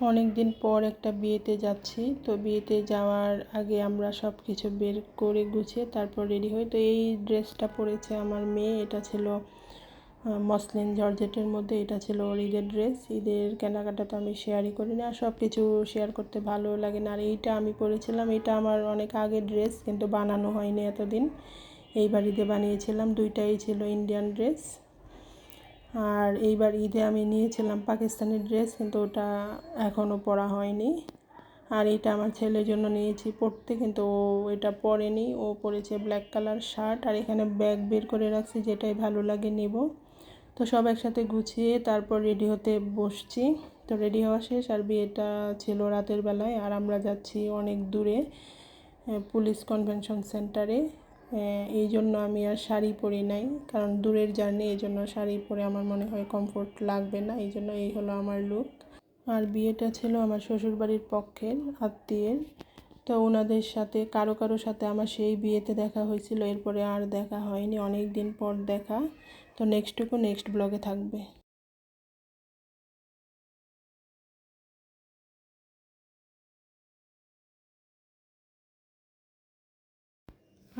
অনেক দিন পর একটা বিয়েতে যাচ্ছি। তো বিয়েতে যাওয়ার আগে আমরা সব কিছু বের করে গুছিয়ে তারপর রেডি হই। তো এই ড্রেসটা পরেছে আমার মেয়ে, এটা ছিল মসলিন জর্জেটের মধ্যে, এটা ছিল ওর ঈদের ড্রেস। ঈদের কেনাকাটা তো আমি শেয়ারই করি না সব কিছু শেয়ার করতে ভালো লাগে না। আর এইটা আমি পরেছিলাম, এটা আমার অনেক আগের ড্রেস, কিন্তু বানানো হয়নি এতদিন। এই বাড়িতে বানিয়েছিলাম, দুইটাই ছিল ইন্ডিয়ান ড্রেস। আর এইবার ঈদে আমি নিয়েছিলাম পাকিস্তানি ড্রেস, কিন্তু ওটা এখনও পরা হয়নি। আর এটা আমার ছেলের জন্য নিয়েছি পরতে, কিন্তু ও এটা পরেনি। ও পরেছে ব্ল্যাক কালার শার্ট, আর এখানে ব্যাগ বের করে রাখছি যেটাই ভালো লাগে নেব। তো সব একসাথে গুছিয়ে তারপর রেডি হতে বসছি। তো রেডি হওয়া শেষ, আর বিয়েটা ছিল রাতের বেলায়, আর আমরা যাচ্ছি অনেক দূরে পুলিশ কনভেনশন সেন্টারে। এই জন্য আমি আর শাড়ি পরি নাই। কারণ দূরের জার্নি এই জন্য শাড়ি পরে আমার মনে হয় কমফোর্ট লাগবে না। এই জন্য এই হলো আমার লুক আর বিয়েটা ছিল আমার শ্বশুরবাড়ির পক্ষের, আত্মীয়ের। তো ওনাদের সাথে, কারও কারও সাথে আমার সেই বিয়েতে দেখা হয়েছিল। এরপরে আর দেখা হয়নি। অনেক দিন পর দেখা। তো নেক্সটুকু নেক্সট ব্লগে থাকবে।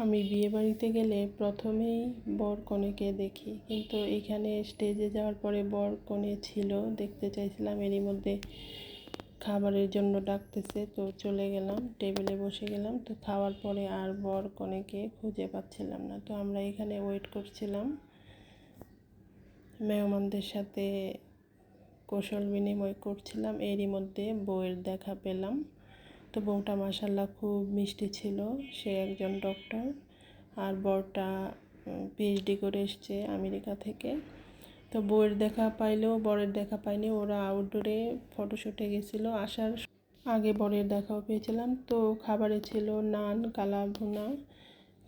আমি বিয়ে বাড়িতে গেলে প্রথমেই বর কনেকে দেখি। কিন্তু এখানে স্টেজে যাওয়ার পরে বর কনে ছিল, দেখতে চাইছিলাম এরই মধ্যে খাবারের জন্য ডাকতেছে। তো চলে গেলাম, টেবিলে বসে গেলাম। তো খাওয়ার পরে আর বর কনেকে খুঁজে পাচ্ছিলাম না। তো আমরা এখানে ওয়েট করছিলাম। মেহমানদের সাথে কৌশল বিনিময় করছিলাম। এরই মধ্যে বউয়ের দেখা পেলাম। তো বউটা মাসাল্লাহ খুব মিষ্টি ছিল, সে একজন ডক্টর আর বরটা পিএইচডি করে এসছে আমেরিকা থেকে। তো বউয়ের দেখা পাইলেও, বরের দেখা পাইনি, ওরা আউটডোরে ফটোশ্যুটে গেছিল, আসার আগে বরের দেখাও পেয়েছিলাম। তো খাবারে ছিল নান কালা ভুনা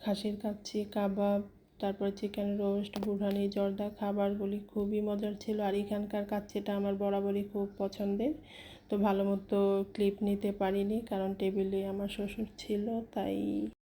খাসির কাচ্ছি কাবাব তারপর চিকেন রোস্ট বুড়ানি জর্দা খাবারগুলি খুবই মজার ছিল। আর এখানকার কাচ্ছিটা আমার বরাবরই খুব পছন্দের। তো ভালো মতো ক্লিপ নিতে পারিনি, কারণ টেবিলে আমার শ্বশুর ছিল, তাই